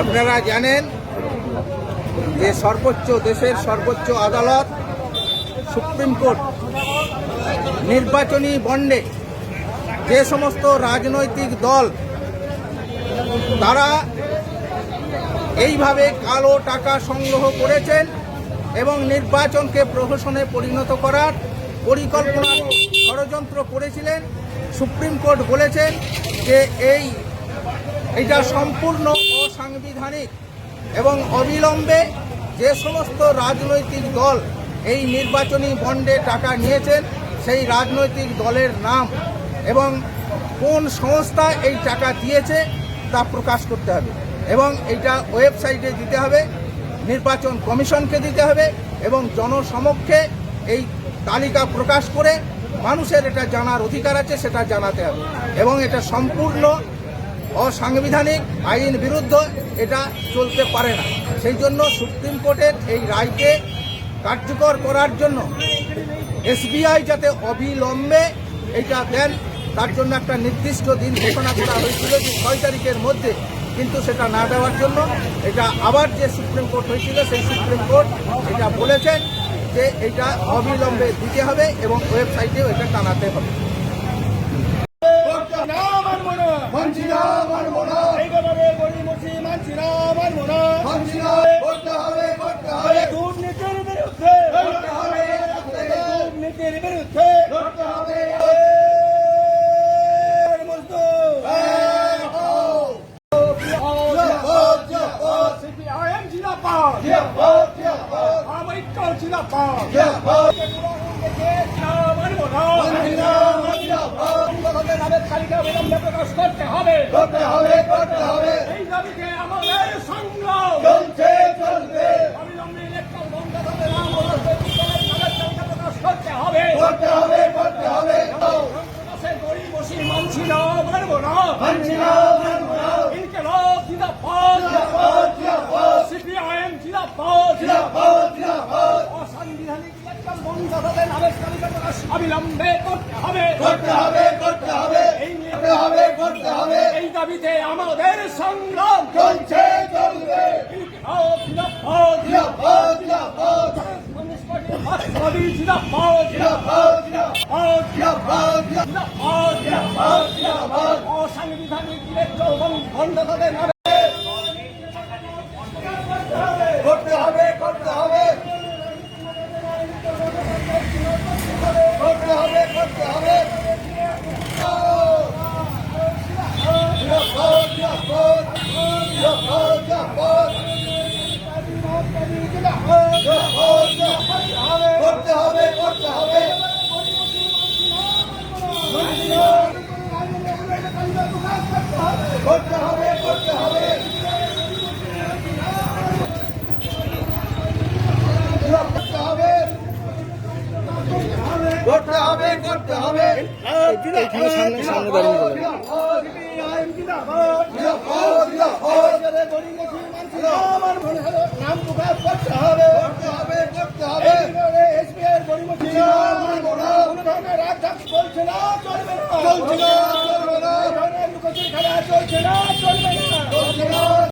আপনারা জানেন যে সর্বোচ্চ দেশের সর্বোচ্চ আদালত, সুপ্রিম কোর্ট নির্বাচনী বন্ডে যে সমস্ত রাজনৈতিক দল, তারা এইভাবে কালো টাকা সংগ্রহ করেছেন এবং নির্বাচনকে প্রহসনে পরিণত করার পরিকল্পনা ষড়যন্ত্র করেছিলেন। সুপ্রিম কোর্ট বলেছেন যে এই এটা সম্পূর্ণ অসাংবিধানিক এবং অবিলম্বে যে সমস্ত রাজনৈতিক দল এই নির্বাচনী বন্ডে টাকা নিয়েছেন, সেই রাজনৈতিক দলের নাম এবং কোন সংস্থা এই টাকা দিয়েছে তা প্রকাশ করতে হবে এবং এটা ওয়েবসাইটে দিতে হবে, নির্বাচন কমিশনকে দিতে হবে এবং জনসমক্ষে এই তালিকা প্রকাশ করে মানুষের এটা জানার অধিকার আছে সেটা জানাতে হবে এবং এটা সম্পূর্ণ অসাংবিধানিক আইন বিরুদ্ধ এটা চলতে পারে না। সেই জন্য সুপ্রিম কোর্টের এই রায়কে কার্যকর করার জন্য এসবিআই যাতে অবিলম্বে এটা দেন, তার জন্য একটা নির্দিষ্ট দিন ঘোষণা করা হয়েছিল যে ছয় তারিখের মধ্যে, কিন্তু সেটা না দেওয়ার জন্য এটা আবার যে সুপ্রিম কোর্ট হয়েছিল, সেই সুপ্রিম কোর্ট এটা বলেছেন যে এটা অবিলম্বে দিতে হবে এবং ওয়েবসাইটেও এটা টানাতে হবে। না জিয়াবাদ আমাদের নামের তালিকা অবিলম্বে প্রকাশ করতে হবে। করতে হবে করতে হবে। এই দাবিতে আমাদের সংগ্রাম চলছে চলবে অবিলম্বে ইলেকট্রন বন্ধ করতে নাম ও রাজনৈতিক দলের নামের তালিকা প্রকাশ করতে হবে করতে হবে করতে হবে সন্ত্রাসের গড়িমসি মানছি না মানবো না মানছি না মানবো না ইনকেলাব জিন্দাবাদ জিয়াবাদ জিয়াবাদ সিপিআইএম জিন্দাবাদ জিয়াবাদ জিয়াবাদ অসাংবিধানিক ইলেকট্রন বন্ধ করতে নামের তালিকা প্রকাশ অবিলম্বে করতে হবে। করতে হবে করতে হবে। করতে হবে করতে হবে। এই দাবিতে আমাদের সংগ্রাম চলছে চলবে। ইনকেলাব জিন্দাবাদ। জিয়াবাদ জিয়াবাদ কমিউনিস্ট পার্টির মার্ক্সবাদী জিন্দাবাদ জিয়াবাদ জিয়াবাদ জিন্দাবাদ জিয়াবাদ জিন্দাবাদ জিয়াবাদ জিয়াবাদ অসাংবিধানিক ইলেকট্রন বন্ধ করতে নামে করতে হবে করতে হবে করতে হবে করতে হবে জিয়াবাদ জিয়াবাদ জিয়াবাদ জিয়াবাদ জিয়াবাদ জিয়াবাদ করতে হবে করতে হবে করতে হবে করতে হবে করতে হবে করতে হবে করতে হবে। সামনে সামনে দাঁড়িয়ে না। চলবে না। চলবে না। চলছে না চলবে না।